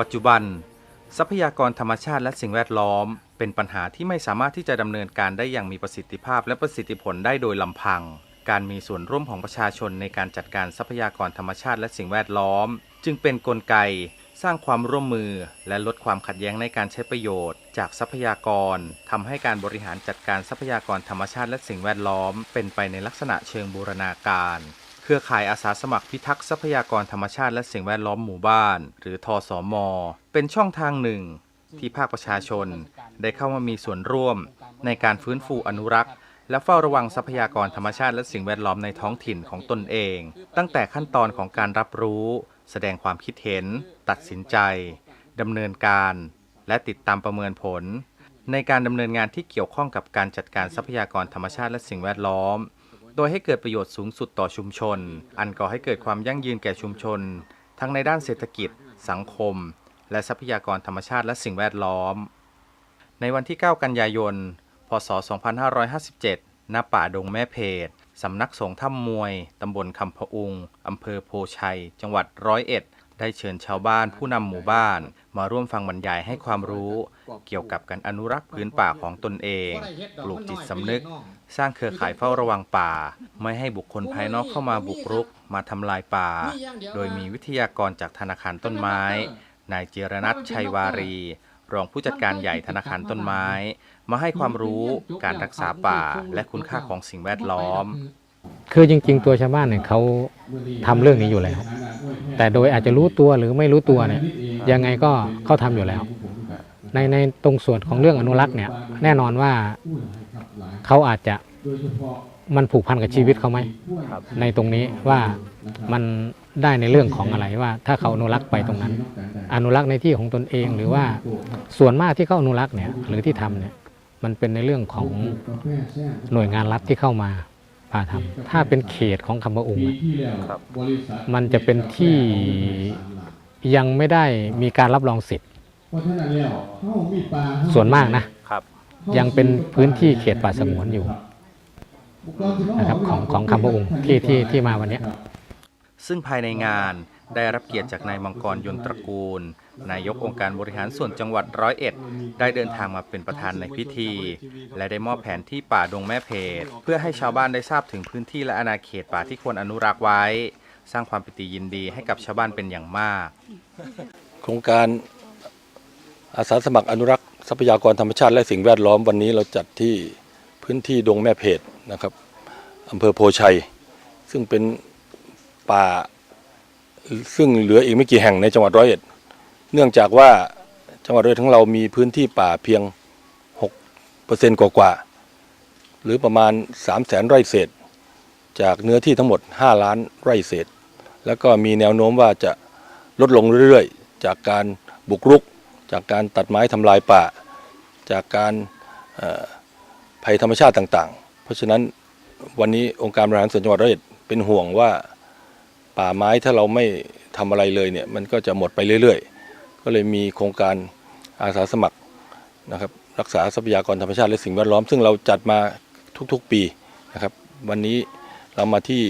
ปัจจุบัน ทรัพยากรธรรมชาติและสิ่งแวดล้อม เป็นปัญหาที่ไม่สามารถที่จะดำเนินการได้อย่างมีประสิทธิภาพและประสิทธิผลได้โดยลำพัง การมีส่วนร่วมของประชาชนในการจัดการทรัพยากรธรรมชาติและสิ่งแวดล้อม จึงเป็นนกลไก สร้างความร่วมมือ และลดความขัดแย้งในการใช้ประโยชน์ จากทรัพยากรทำให้การบริหารจัดการทรัพยากรธรรมชาติและสิ่งแวดล้อม เป็นไปในลักษณะเชิงบูรณาการ เครือข่ายอาสาสมัครพิทักษ์ทรัพยากรธรรมชาติและสิ่งแวดล้อมหมู่บ้าน หรือทอสอมเป็นช่องทางหนึ่ง ที่ภาคประชาชนได้เข้ามามีส่วนร่วม ในการฟื้นฟูอนุรักษ์ และเฝ้าระวังทรัพยากรธรรมชาติและสิ่งแวดล้อมในท้องถิ่นของตนเอง ตั้งแต่ขั้นตอนของการรับรู้ แสดงความคิดเห็น ตัดสินใจดำเนินการ และติดตามประเมินผล ในการดำเนินงานที่เกี่ยวข้องกับการจัดการทรัพยากรธรรมชาติและสิ่งแวดล้อม โดยให้เกิดประโยชน์สูงสุดต่อชุมชน อันก่อให้เกิดความยั่งยืนแก่ชุมชน ทั้งในด้านเศรษฐกิจ สังคม และทรัพยากรธรรมชาติและสิ่งแวดล้อม ในวันที่ 9 กันยายน พศ 2557 ณ ป่าดงแม่เพดสำนักสงฆ์ถ้ำมวย ตำบลคำพะอุง อำเภอโพชัย จังหวัดร้อยเอ็ด ได้เชิญชาวบ้านผู้นำหมู่บ้าน มาร่วมฟังบรรยายให้ความรู้ เกี่ยวกับการอนุรักษ์พื้นป่าของตนเอง ปลูกจิตสำนึก สร้างเครือข่ายเฝ้าระวังป่า ไม่ให้บุคคลภายนอกเข้ามาบุกรุก มาทำลายป่า โดยมีวิทยากรจากธนาคารต้นไม้ นายเจรนัทชัยวารี รองผู้จัดการใหญ่ธนาคารต้นไม้ มาให้ความรู้การรักษาป่า และคุณค่าของสิ่งแวดล้อม คือจริง ๆ ตัวชาวบ้านเนี่ยเขาทำเรื่องนี้อยู่แล้ว แต่โดยอาจจะรู้ตัวหรือไม่รู้ตัวเนี่ยยังไงก็เขาทำอยู่แล้ว ในในตรงส่วนของเรื่องอนุรักษ์เนี่ยแน่นอนว่าเขาอาจจะ มันผูกพันกับชีวิตเขาไหมในตรงนี้ว่ามันได้ในเรื่องของอะไรว่า ถ้าเขาอนุรักษ์ไปตรงนั้น อนุรักษ์ในที่ของตนเองหรือว่าส่วนมากที่เขาอนุรักษ์เนี่ยหรือที่ทำเนี่ยมันเป็นในเรื่องของหน่วยงานรัฐที่เข้ามาพาทำถ้าเป็นเขตของคำว่าองค์อะมันจะเป็นที่ยังไม่ได้มีการรับรองสิทธิ์ส่วนมากนะครับยังเป็นพื้นที่เขตป่าสงวนอยู่ นะครับของของคำพระองค์ที่ที่ที่มาวันเนี้ยซึ่งภายในงานได้รับเกียรติจากนายมังกรยนตระกูล นายกองค์การบริหารส่วนจังหวัดร้อยเอ็ด ได้เดินทางมาเป็นประธานในพิธี และได้มอบแผนที่ป่าดงแม่เพดเพื่อให้ชาวบ้านได้ทราบถึงพื้นที่และอาณาเขตป่าที่ควรอนุรักษ์ไว้ สร้างความปิติยินดีให้กับชาวบ้านเป็นอย่างมาก โครงการอาสาสมัครอนุรักษ์ทรัพยากรธรรมชาติและสิ่งแวดล้อมวันนี้เราจัดที่พื้นที่ดงแม่เพด นะครับอำเภอโพชัย ซึ่งเป็นป่าซึ่งเหลืออีกไม่กี่แห่งในจังหวัดร้อยเอ็ด เนื่องจากว่าจังหวัดร้อยเอ็ดของเรามีพื้นที่ป่าเพียง 6%กว่าๆหรือประมาณ 3 0 0แสนไร่เศษ จากเนื้อที่ทั้งหมด 5 ล้านไร่เศษ แล้วก็มีแนวโน้มว่าจะลดลงเรื่อยๆ จากการบุกรุก จากการตัดไม้ทำลายป่า จากการภัยธรรมชาติต่างๆ ราะฉะนั้นวันนี้องค์การบริหารส่วนจังหวัดร้อยเอ็ดเป็นห่วงว่าป่าไม้ถ้าเราไม่ทำอะไรเลยเนี่ยมันก็จะหมดไปเรื่อยๆ ก็เลยมีโครงการอาสาสมัครนะครับรักษาทรัพยากรธรรมชาติและสิ่งแวดล้อม ซึ่งเราจัดมาทุกๆปีนะครับ วันนี้เรามาที่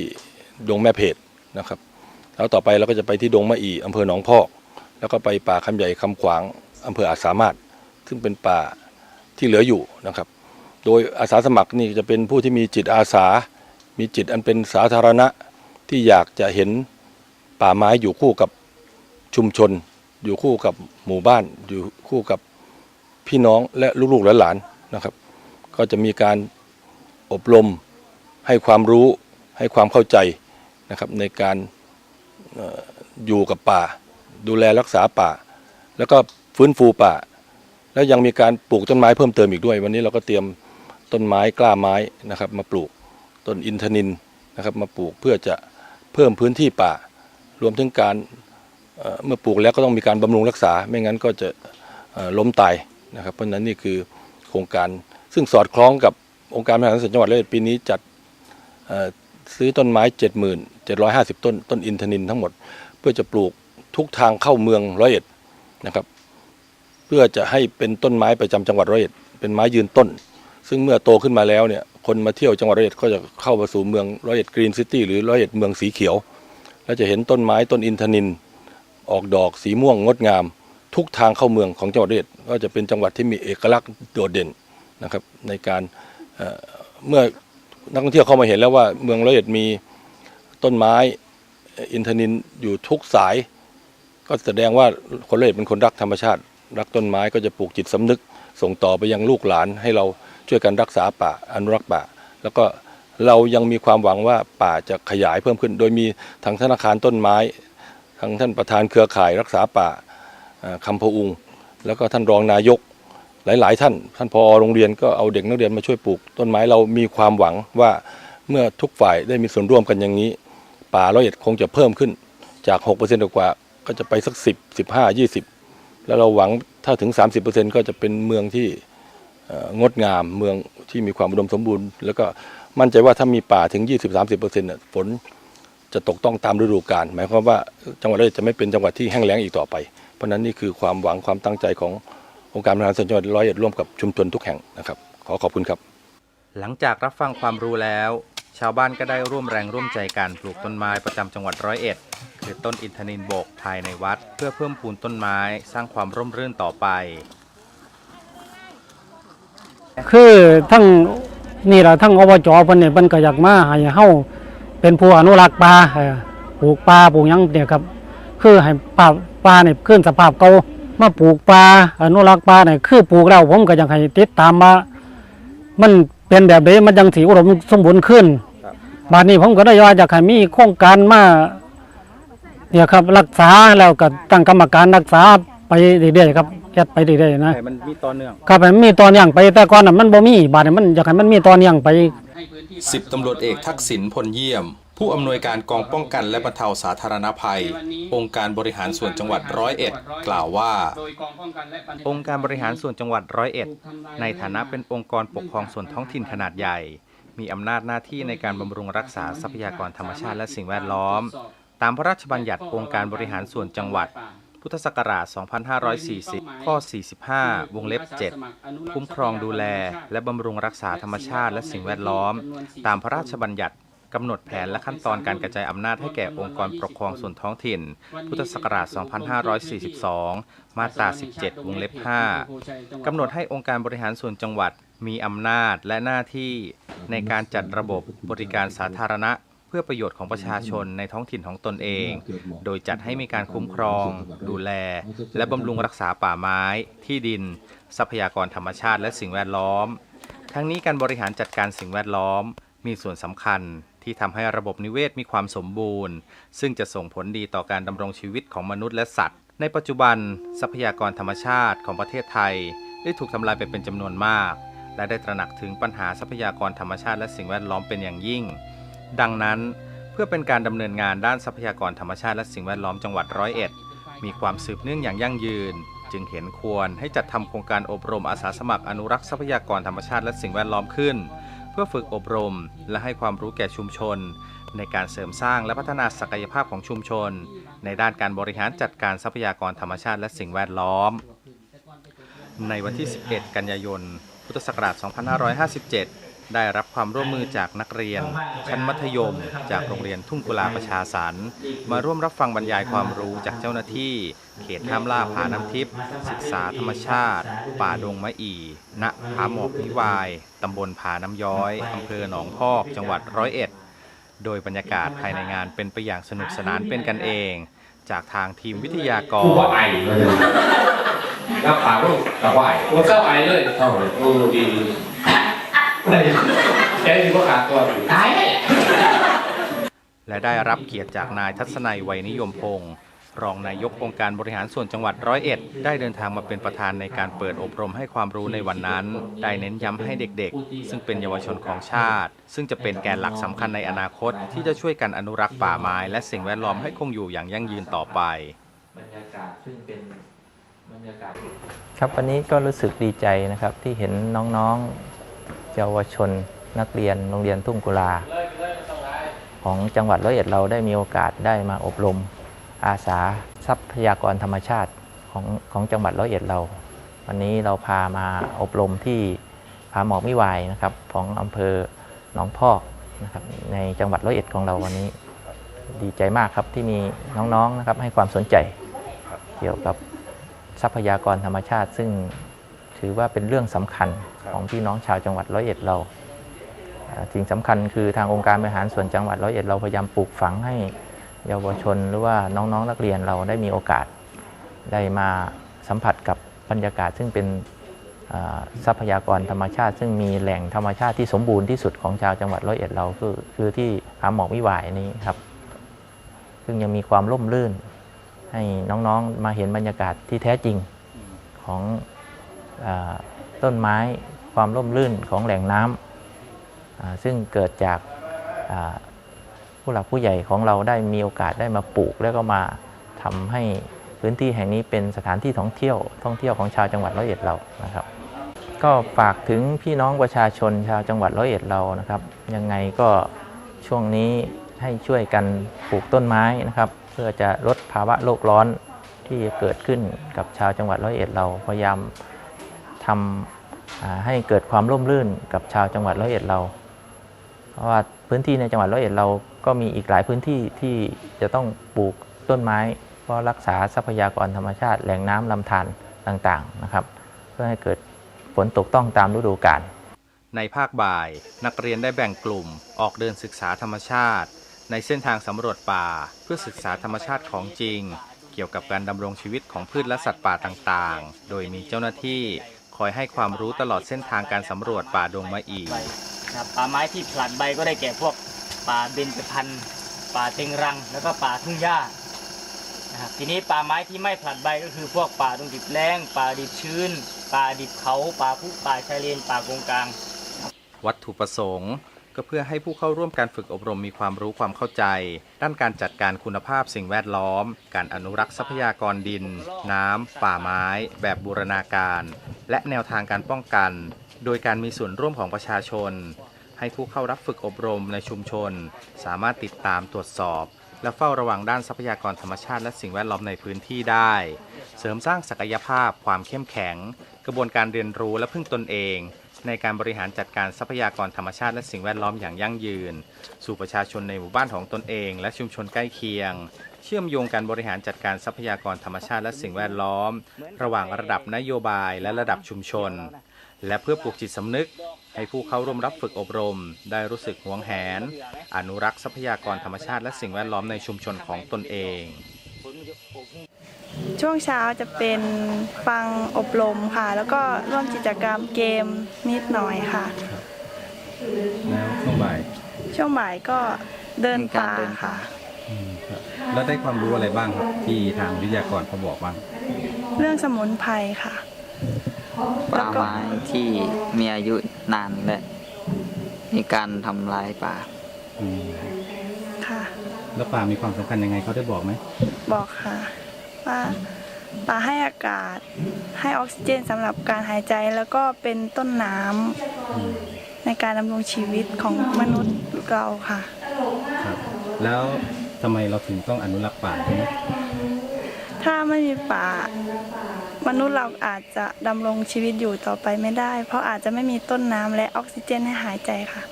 ดงแม่เพดนะครับ แล้วต่อไปเราก็จะไปที่ดงมะอีอำเภอหนองพอก แล้วก็ไปป่าคำใหญ่คำขวางอำเภออาจสามารถ ซึ่งเป็นป่าที่เหลืออยู่นะครับ โดยอาสาสมัครนี่จะเป็นผู้ที่มีจิตอาสา มีจิตอันเป็นสาธารณะที่อยากจะเห็นป่าไม้อยู่คู่กับชุมชน อยู่คู่กับหมู่บ้าน อยู่คู่กับพี่น้องและลูกๆหลานนะครับ ก็จะมีการอบรมให้ความรู้ให้ความเข้าใจนะครับในการอยู่กับป่า ดูแลรักษาป่า แล้วก็ฟื้นฟูป่า แล้วยังมีการปลูกต้นไม้เพิ่มเติมอีกด้วย วันนี้เราก็เตรียม ต้นไม้กล้าไม้นะครับมาปลูกต้นอินทนินนะครับมาปลูกเพื่อจะเพิ่มพื้นที่ป่า รวมถึงการเเมื่อปลูกแล้วก็ต้องมีการบำรุงรักษา ไม่งั้นก็จะล้มตายนะครับ เพราะฉะนั้นนี่คือโครงการซึ่งสอดคล้องกับองค์การบริหารส่วนจังหวัดเลยปีนี้จัดซื้อต้นไม้ 7750 ต้นต้นอินทนินทั้งหมด เพื่อจะปลูกทุกทางเข้าเมืองร้อยเอ็ดนะครับ เพื่อจะให้เป็นต้นไม้ประจำจังหวัดร้อยเอ็ดเป็นไม้ยืนต้น ซึ่งเมื่อโตขึ้นมาแล้วเนี่ยคนมาเที่ยวจังหวัดร้อยเอ็ดก็จะเข้ามาสู่เมืองร้อยเอ็ดกรีนซิตี้หรือร้อยเอ็ดเมืองสีเขียว แล้วจะเห็นต้นไม้ต้นอินทนิน ออกดอกสีม่วงงดงาม ทุกทางเข้าเมืองของจังหวัดร้อยเอ็ดก็จะเป็นจังหวัดที่มีเอกลักษณ์โดดเด่นนะครับในการเเมื่อนักท่องเที่ยวเข้ามาเห็นแล้วว่าเมืองร้อยเอ็ดมีต้นไม้อินทนินอยู่ทุกสาย ก็แสดงว่าคนร้อยเอ็ดเป็นคนรักธรรมชาติ รักต้นไม้ก็จะปลูกจิตสำนึกส่งต่อไปยังลูกหลานให้เรา ช่วยกันรักษาป่าอนุรักษ์ป่า แล้วก็เรายังมีความหวังว่าป่าจะขยายเพิ่มขึ้น โดยมีทางธนาคารต้นไม้ทางท่านประธานเครือข่ายรักษาป่าคำพอุง แล้วก็ท่านรองนายกหลาย ๆ ท่าน ท่านพอโรงเรียนก็เอาเด็กนักเรียนมาช่วยปลูก ต้นไม้เรามีความหวังว่าเมื่อทุกฝ่ายได้มีส่วนร่วมกันอย่างนี้ ป่าร้อยเอ็ดคงจะเพิ่มขึ้นจาก 6%กว่าก็จะไปสัก 10 15 20 แล้วเราหวังถ้าถึง 30%ก็จะเป็นเมืองที่ งดงามเมืองที่มีความอุดมสมบูรณ์ แล้วก็มั่นใจว่าถ้ามีป่าถึง 20-30%น่ะฝนจะตกต้องตามฤดูกาลหมายความว่าจังหวัดร้อยเอ็ดจะไม่เป็นจังหวัดที่แห้งแล้งอีกต่อไป เพราะนั้นนี่คือความหวังความตั้งใจขององค์การบริหารส่วนจังหวัดร้อยเอ็ดร่วมกับชุมชนทุกแห่งนะครับ ขอขอบคุณครับ หลังจากรับฟังความรู้แล้ว ชาวบ้านก็ได้ร่วมแรงร่วมใจกันปลูกต้นไม้ประจำจังหวัดร้อยเอ็ดคือต้นอินทนินบกภายในวัด เพื่อเพิ่มพูนต้นไม้สร้างความร่มรื่นต่อไป คือทั้งนี่แหละทั้งอบจเพิ่นเนี่ยเพิ่นก็อยากมาให้เฮาเป็นผู้อนุรักษ์ป่าปลูกป่าปลูกหยังเนี่ยครับ คือให้ป่าป่าเนี่ยขึ้นสภาพเก่ามาปลูกป่าอนุรักษ์ป่าเนี่ยคือปลูกแล้วผมก็อยากให้ติดตามว่ามันเป็นแบบใดมันยังสิอุดมสมบูรณ์ขึ้นบาดนี้ผมก็ได้ว่าอยากให้มีโครงการมาเนี่ยครับรักษาแล้วก็ตั้งกรรมการรักษาไปเรื่อยๆครับ เฮ็ดไปเรื่อยๆนะมันมีต่อเนื่อง ครับให้มันมีตอนอย่างไปแต่ก่อนน่ะมันบ่มีบาดนี้มันอยากให้มันมีตอนอย่างไป สิบตำรวจเอกทักษิณพลเยี่ยม ผู้อำนวยการกองป้องกันและบรรเทาสาธารณภัย องค์การบริหารส่วนจังหวัดร้อยเอ็ดกล่าวว่าองค์การบริหารส่วนจังหวัดร้อยเอ็ดในฐานะเป็นองค์กรปกครองส่วนท้องถิ่นขนาดใหญ่ มีอำนาจหน้าที่ในการบำรุงรักษาทรัพยากรธรรมชาติและสิ่งแวดล้อม ตามพระราชบัญญัติองค์การบริหารส่วนจังหวัด พุทธศักราช 2540 ข้อ 45 วงเล็บ 7 คุ้มครองดูแล และบำรุงรักษาธรรมชาติและสิ่งแวดล้อม ตามพระราชบัญญัติกำหนดแผนและขั้นตอนการกระจายอำนาจให้แก่องค์กรปกครองส่วนท้องถิ่น พุทธศักราช 2542 มาตรา 17 วงเล็บ 5 กำหนดให้องค์การบริหารส่วนจังหวัดมีอำนาจและหน้าที่ในการจัดระบบบริการสาธารณะ เพื่อประโยชน์ของประชาชนในท้องถิ่นของตนเอง โดยจัดให้มีการคุ้มครอง ดูแล และบำรุงรักษาป่าไม้ ที่ดิน ทรัพยากรธรรมชาติและสิ่งแวดล้อม ทั้งนี้การบริหารจัดการสิ่งแวดล้อม มีส่วนสำคัญที่ทำให้ระบบนิเวศมีความสมบูรณ์ ซึ่งจะส่งผลดีต่อการดำรงชีวิตของมนุษย์และสัตว์ ในปัจจุบัน ทรัพยากรธรรมชาติของประเทศไทย ได้ถูกทำลายไปเป็นจำนวนมาก และได้ตระหนักถึงปัญหาทรัพยากรธรรมชาติและสิ่งแวดล้อมเป็นอย่างยิ่ง ดังนั้นเพื่อเป็นการดำเนินงานด้านทรัพยากรธรรมชาติและสิ่งแวดล้อมจังหวัดร้อยเอ็ดมีความสืบเนื่องอย่างยั่งยืน จึงเห็นควรให้จัดทำโครงการอบรมอาสาสมัครอนุรักษ์ทรัพยากรธรรมชาติและสิ่งแวดล้อมขึ้น เพื่อฝึกอบรมและให้ความรู้แก่ชุมชน ในการเสริมสร้างและพัฒนาศักยภาพของชุมชน ในด้านการบริหารจัดการทรัพยากรธรรมชาติและสิ่งแวดล้อม ในวันที่ 11 กันยายน พุทธศักราช 2557 ได้รับความร่วมมือจากนักเรียน ชั้นมัธยม จากโรงเรียนทุ่งกุลาประชาสรรค์มาร่วมรับฟังบรรยายความรู้จากเจ้าหน้าที่ เขตห้ามล่าผาน้ำทิพย์ศึกษาธรรมชาติ ป่าดงมะอีณผาหมอกนิวายตำบลผาน้ำย้อยอำเภอหนองพอก จังหวัดร้อยเอ็ด โดยบรรยากาศภายในงานเป็นไปอย่างสนุกสนานเป็นกันเอง จากทางทีมวิทยากกูบอกรไอเลยแล้วปากก็ตะไคร้ผมเข้าไอเลยเข้าเลยโอ้ดี ได้แค่ที่ว่าขาดตัวตายเลย และได้รับเกียรติจากนายทัศนัยไวยนิยมพงศ์รองนายกองค์การบริหารส่วนจังหวัดร้อยเอ็ดได้เดินทางมาเป็นประธานในการเปิดอบรมให้ความรู้ในวันนั้น ได้เน้นย้ำให้เด็กๆ ซึ่งเป็นเยาวชนของชาติ ซึ่งจะเป็นแกนหลักสำคัญในอนาคต ที่จะช่วยกันอนุรักษ์ป่าไม้และสิ่งแวดล้อมให้คงอยู่อย่างยั่งยืนต่อไป บรรยากาศซึ่งเป็นบรรยากาศ ครับวันนี้ก็รู้สึกดีใจนะครับที่เห็นน้องๆ เยาวชนนักเรียนโรงเรียนทุ่งกุลา ของจังหวัดร้อยเอ็ดเราได้มีโอกาสได้มาอบรมอาสาทรัพยากรธรรมชาติของของจังหวัดร้อยเอ็ดเรา วันนี้เราพามาอบรมที่ผาหมอกมิวายนะครับของอำเภอหนองพอกนะครับในจังหวัดร้อยเอ็ดของเราวันนี้ ดีใจมากครับที่มีน้องๆนะครับให้ความสนใจเกี่ยวกับทรัพยากรธรรมชาติ ซึ่งถือว่าเป็นเรื่องสำคัญ ของพี่น้องชาวจังหวัดร้อยเอ็ดเราสิ่งสำคัญคือทางองค์การบริหารส่วนจังหวัดร้อยเอ็ดเราพยายามปลูกฝังให้เยาวชนหรือว่าน้องๆนักเรียนเราได้มีโอกาสได้มาสัมผัสกับบรรยากาศซึ่งเป็นทรัพยากรธรรมชาติ ซึ่งมีแหล่งธรรมชาติที่สมบูรณ์ที่สุดของชาวจังหวัดร้อยเอ็ดเราคือคือที่ผาหมอกวิวายนี้ครับ ซึ่งยังมีความร่มรื่น ให้น้องๆมาเห็นบรรยากาศที่แท้จริงของ ต้นไม้ความร่มรื่นของแหล่งน้ำซึ่งเกิดจากผู้หลักผู้ใหญ่ของเราได้มีโอกาสได้มาปลูก แล้วก็มาทำให้พื้นที่แห่งนี้เป็นสถานที่ท่องเที่ยว ท่องเที่ยวของชาวจังหวัดร้อยเอ็ดเรานะครับ ก็ฝากถึงพี่น้องประชาชนชาวจังหวัดร้อยเอ็ดเรานะครับยังไงก็ช่วงนี้ให้ช่วยกันปลูกต้นไม้นะครับ เพื่อจะลดภาวะโลกร้อนที่เกิดขึ้นกับชาวจังหวัดร้อยเอ็ดเราพยายาม ทำให้เกิดความร่มรื่นกับชาวจังหวัดร้อยเอ็ดเรา เพราะว่าพื้นที่ในจังหวัดร้อยเอ็ดเราก็มีอีกหลายพื้นที่ที่จะต้องปลูกต้นไม้ เพราะรักษาทรัพยากรธรรมชาติแหล่งน้ำลำธารต่างๆนะครับ เพื่อให้เกิดฝนตกต้องตามฤดูกาลในภาคบ่ายนักเรียนได้แบ่งกลุ่มออกเดินศึกษาธรรมชาติ ในเส้นทางสำรวจป่า เพื่อศึกษาธรรมชาติของจริง เกี่ยวกับการดำรงชีวิตของพืชและสัตว์ป่าต่างๆ โดยมีเจ้าหน้าที่ อยให้ความรู้ตลอดเส้นทางการสำรวจป่าดงมะอีใบนะครับป่าไม้ที่ผลัดใบก็ได้แก่พวกป่าเบญจพรรณป่าเต็งรัง แล้วก็ป่าทุ่งหญ้านะครับทีนี้ป่าไม้ที่ไม่ผลัดใบก็คือพวกป่าตรงดิบแล้ง ป่าดิบชื้น ป่าดิบเขา ป่าพุป่าชายเลนป่ากงกลาง วัตถุประสงค์ ก็เพื่อให้ผู้เข้าร่วมการฝึกอบรมมีความรู้ความเข้าใจ ด้านการจัดการคุณภาพสิ่งแวดล้อม การอนุรักษ์ทรัพยากรดิน น้ำ ป่าไม้ แบบบูรณาการ และแนวทางการป้องกัน โดยการมีส่วนร่วมของประชาชน ให้ผู้เข้ารับฝึกอบรมในชุมชน สามารถติดตามตรวจสอบ และเฝ้าระวังด้านทรัพยากรธรรมชาติและสิ่งแวดล้อมในพื้นที่ได้ เสริมสร้างศักยภาพ ความเข้มแข็ง กระบวนการเรียนรู้และพึ่งตนเอง ในการบริหารจัดการทรัพยากรธรรมชาติและสิ่งแวดล้อมอย่างยั่งยืน สู่ประชาชนในหมู่บ้านของตนเอง และชุมชนใกล้เคียง เชื่อมโยงการบริหารจัดการทรัพยากรธรรมชาติและสิ่งแวดล้อม ระหว่างระดับนโยบายและระดับชุมชน และเพื่อปลูกจิตสำนึก ให้ผู้เข้าร่วมรับฝึกอบรม ได้รู้สึกหวงแหน อนุรักษ์ทรัพยากรธรรมชาติและสิ่งแวดล้อมในชุมชนของตนเอง ช่วงเช้าจะเป็นฟังอบรมค่ะ แล้วก็ร่วมกิจกรรมเกมนิดหน่อยค่ะ แล้วช่วงบ่ายช่วงบ่ายก็เดินป่าค่ะแล้วได้ความรู้อะไรบ้างครับที่ทางวิทยากรเขาบอกบ้าง เรื่องสมุนไพรค่ะ ป่าไม้ที่มีอายุนานและมีการทำลายป่าค่ะ แล้วป่ามีความสำคัญยังไงเขาได้บอกไหมบอกค่ะ ว่าป่าให้อากาศ ให้ออกซิเจนสำหรับการหายใจแล้วก็เป็นต้นน้ำในการดำรงชีวิตของมนุษย์เราค่ะ ครับ แล้วทำไมเราถึงต้องอนุรักษ์ป่าใช่ไหมถ้าไม่มีป่ามนุษย์เราอาจจะดำรงชีวิตอยู่ต่อไปไม่ได้ เพราะอาจจะไม่มีต้นน้ำและออกซิเจนให้หายใจค่ะ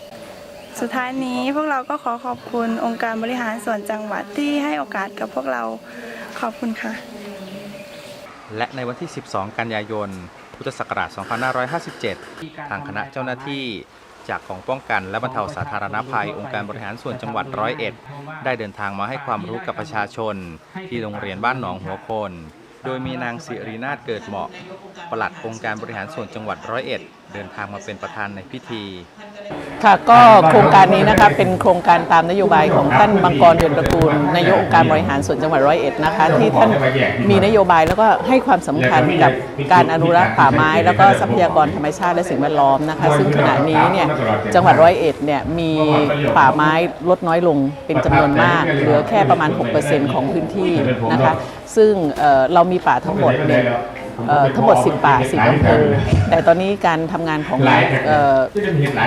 สุดท้ายนี้พวกเราก็ขอขอบคุณองค์การบริหารส่วนจังหวัดที่ให้โอกาสกับพวกเราขอบคุณค่ะ และในวันที่ 12 กันยายน พุทธศักราช 2557 ทางคณะเจ้าหน้าที่จากกองป้องกันและบรรเทาสาธารณภัย องค์การบริหารส่วนจังหวัดร้อยเอ็ดได้เดินทางมาให้ความรู้กับประชาชน ที่โรงเรียนบ้านหนองหัวโพนโดยมีนางสิรินาถเกิดเหมาะ ปลัดองค์การบริหารส่วนจังหวัดร้อยเอ็ดเดินทางมาเป็นประธานในพิธี ค่ะก็โครงการนี้นะคะเป็นโครงการตามนโยบายของท่านบังกรเดือนตระกูลนายกองค์การบริหารส่วนจังหวัดร้อยเอ็ดนะคะ ที่ท่านมีนโยบายแล้วก็ให้ความสำคัญกับการอนุรักษ์ป่าไม้ แล้วก็ทรัพยากรธรรมชาติและสิ่งแวดล้อมนะคะ ซึ่งขณะนี้เนี่ยจังหวัดร้อยเอ็ดเนี่ยมีป่าไม้ลดน้อยลงเป็นจำนวนมากเหลือแค่ประมาณ 6%ของพื้นที่นะคะ ซึ่งเอ่อเรามีป่าทั้งหมดเนี่ยเอ่อ ทั้งหมด 10 ป่า 10อำเภอแต่ตอนนี้การทำงานของเอ่อ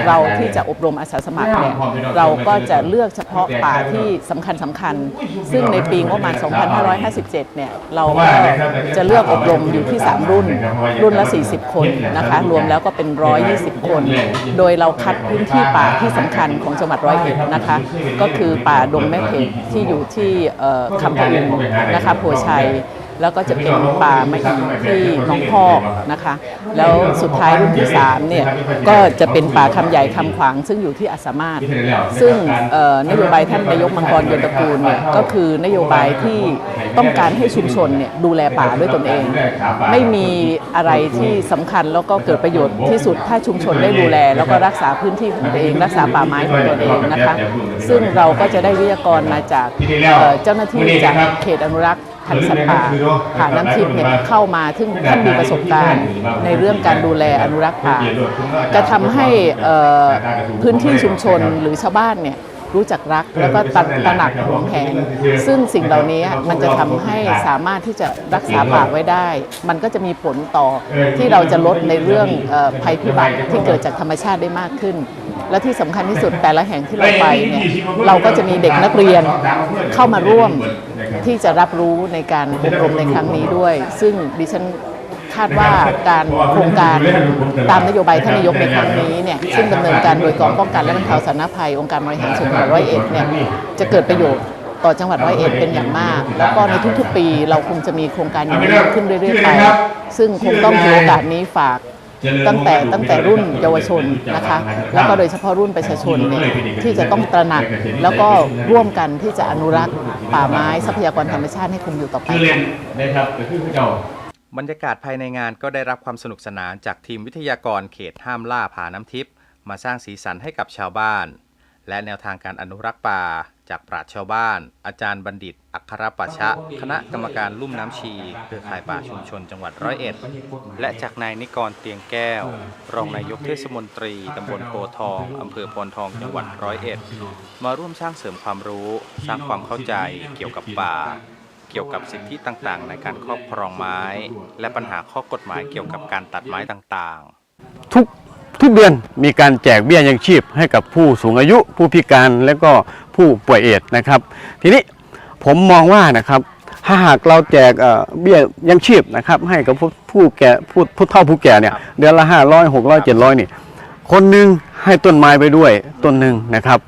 เราที่จะอบรมอาสาสมัครเนี่ยเราก็จะเลือกเฉพาะป่าที่สำคัญสำคัญ ซึ่งในปีงบประมาณ 2557 เนี่ยเราก็จะเลือกอบรมอยู่ที่ 3 รุ่น รุ่นละ 40 คนนะคะรวมแล้วก็เป็น 120 คน โดยเราคัดพื้นที่ป่าที่สำคัญของจังหวัดร้อยเอ็ดนะคะก็คือป่าดงแม่เพชรที่อยู่ที่เอ่อคำพะอินนะคะโพชัย แล้วก็จะเป็นป่าไม้อิฐที่หนองพอกนะคะ แล้วสุดท้ายรุ่นที่3เนี่ยก็จะเป็นป่าคำใหญ่คำขวาง ซึ่งอยู่ที่อัสามารถซึ่งนโยบายท่านนายกมังกรยนตระกูลเนี่ยก็คือนโยบายที่ต้องการให้ชุมชนเนี่ยดูแลป่าด้วยตนเอง ไม่มีอะไรที่สำคัญแล้วก็เกิดประโยชน์ที่สุดถ้าชุมชนได้ดูแล แล้วก็รักษาพื้นที่ของตัวเอง รักษาป่าไม้ของตัวเองนะคะ ซึ่งเราก็จะได้วิทยากรมาจากเจ้าหน้าที่จากเขตอนุรักษ์ พันธุ์สัตว์ป่าผ่านน้ำทิพย์เนี่ยเข้ามาซึ่งท่านมีประสบการณ์ในเรื่องการดูแลอนุรักษ์ป่าจะทำให้เอ่อพื้นที่ชุมชนหรือชาวบ้านเนี่ยรู้จักรักแล้วก็ตระตระหนักหวงแหนซึ่งสิ่งเหล่านี้มันจะทำให้สามารถที่จะรักษาป่าไว้ได้ มันก็จะมีผลต่อที่เราจะลดในเรื่องเอ่อภัยพิบัติที่เกิดจากธรรมชาติได้มากขึ้น และที่สำคัญที่สุดแต่ละแห่งที่เราไปเนี่ยเราก็จะมีเด็กนักเรียนเข้ามาร่วมที่จะรับรู้ในการอบรมในครั้งนี้ด้วย ซึ่งดิฉันคาดว่าการโครงการตามนโยบายท่านนายกในครั้งนี้เนี่ยซึ่งดำเนินการโดยกองป้องกันและบรรเทาสาธารณภัยองค์การบริหารส่วนจังหวัดร้อยเอ็ดเนี่ยจะเกิดประโยชน์ต่อจังหวัดร้อยเอ็ดเป็นอย่างมาก แล้วก็ในทุกๆปีเราคงจะมีโครงการอย่างนี้ขึ้นเรื่อยๆไป ซึ่งคงต้องถือโอกาสนี้ฝาก ตั้งแต่ตั้งแต่รุ่นเยาวชนนะคะแล้วก็โดยเฉพาะรุ่นประชาชนเนี่ยที่จะต้องตระหนักแล้วก็ร่วมกันที่จะอนุรักษ์ป่าไม้ทรัพยากรธรรมชาติให้คงอยู่ต่อไปค่ะบรรยากาศภายในงานก็ได้รับความสนุกสนานจากทีมวิทยากรเขตห้ามล่าผาน้ำทิพย์มาสร้างสีสันให้กับชาวบ้าน และแนวทางการอนุรักษ์ป่า จากปราชญ์ชาวบ้าน อาจารย์บัณฑิต อัครปัชะ คณะกรรมการลุ่มน้ำชี เครือข่ายป่าชุมชนจังหวัดร้อยเอ็ด และจากนายนิกรเตียงแก้ว รองนายกเทศมนตรีตำบลโพทองอำเภอพนทองจังหวัดร้อยเอ็ด มาร่วมสร้างเสริมความรู้ สร้างความเข้าใจเกี่ยวกับป่า เกี่ยวกับสิทธิต่างๆ ในการครอบครองไม้ และปัญหาข้อกฎหมายเกี่ยวกับการตัดไม้ต่างๆ ทุก ทุกเดือนมีการแจกเบี้ยยังชีพให้กับผู้สูงอายุ ผู้พิการและก็ผู้ป่วยเอดนะครับ ทีนี้ผมมองว่านะครับถ้าหากเราแจกเบี้ยยังชีพนะครับ ให้กับผู้แก่ผู้ผู้เฒ่าผู้แก่เนี่ยเดือนละห้าร้อยหกร้อยเจ็ดร้อยนี่คนหนึ่งให้ต้นไม้ไปด้วยต้นหนึ่งนะครับ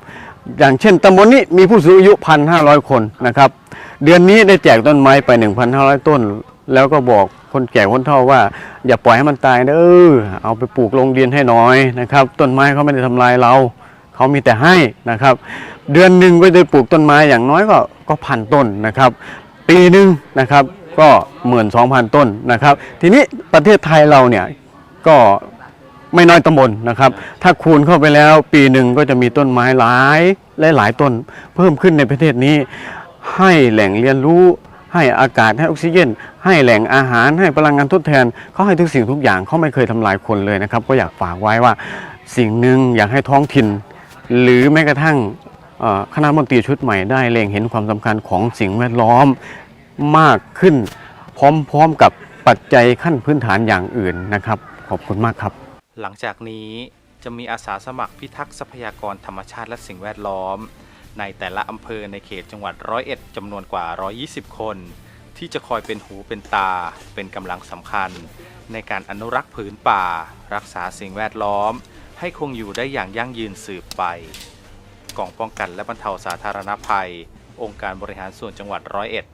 อย่างเช่นตำบลนี้มีผู้สูงอายุพันห้าร้อยคนนะครับ เดือนนี้ได้แจกต้นไม้ไป1,500ต้น แล้วก็บอก คนแก่คนเฒ่าว่า อย่าปล่อยให้มันตายนะเออเอาไปปลูกโรงเรียนให้น้อยนะครับ ต้นไม้เขาไม่ได้ทำลายเราเขามีแต่ให้นะครับ เดือนหนึ่งก็ได้ปลูกต้นไม้อย่างน้อยก็ก็พันต้นนะครับ ปีหนึ่งนะครับก็หมื่นสองพันต้นนะครับ ทีนี้ประเทศไทยเราเนี่ยก็ไม่น้อยตำบลนะครับ ถ้าคูณเข้าไปแล้ว ปีหนึ่งก็จะมีต้นไม้หลายและหลายต้น เพิ่มขึ้นในประเทศนี้ ให้แหล่งเรียนรู้ ให้อากาศให้ออกซิเจนให้แหล่งอาหารให้พลังงานทดแทนเขาให้ทุกสิ่งทุกอย่างเขาไม่เคยทำลายคนเลยนะครับ ก็อยากฝากไว้ว่าสิ่งหนึ่งอยากให้ท้องถิ่น หรือแม้กระทั่งคณะมนตรีชุดใหม่ได้เล็งเห็นความสำคัญของสิ่งแวดล้อมมากขึ้น พร้อมๆกับปัจจัยขั้นพื้นฐานอย่างอื่นนะครับ ขอบคุณมากครับ หลังจากนี้จะมีอาสาสมัครพิทักษ์ทรัพยากรธรรมชาติและสิ่งแวดล้อม ในแต่ละอำเภอในเขตจังหวัดร้อยเอ็ดจำนวนกว่า 120 คน ที่จะคอยเป็นหูเป็นตา เป็นกำลังสำคัญ ในการอนุรักษ์ผืนป่า รักษาสิ่งแวดล้อม ให้คงอยู่ได้อย่างยั่งยืนสืบไปกองป้องกันและบรรเทาสาธารณภัย องค์การบริหารส่วนจังหวัดร้อยเอ็ด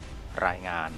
รายงาน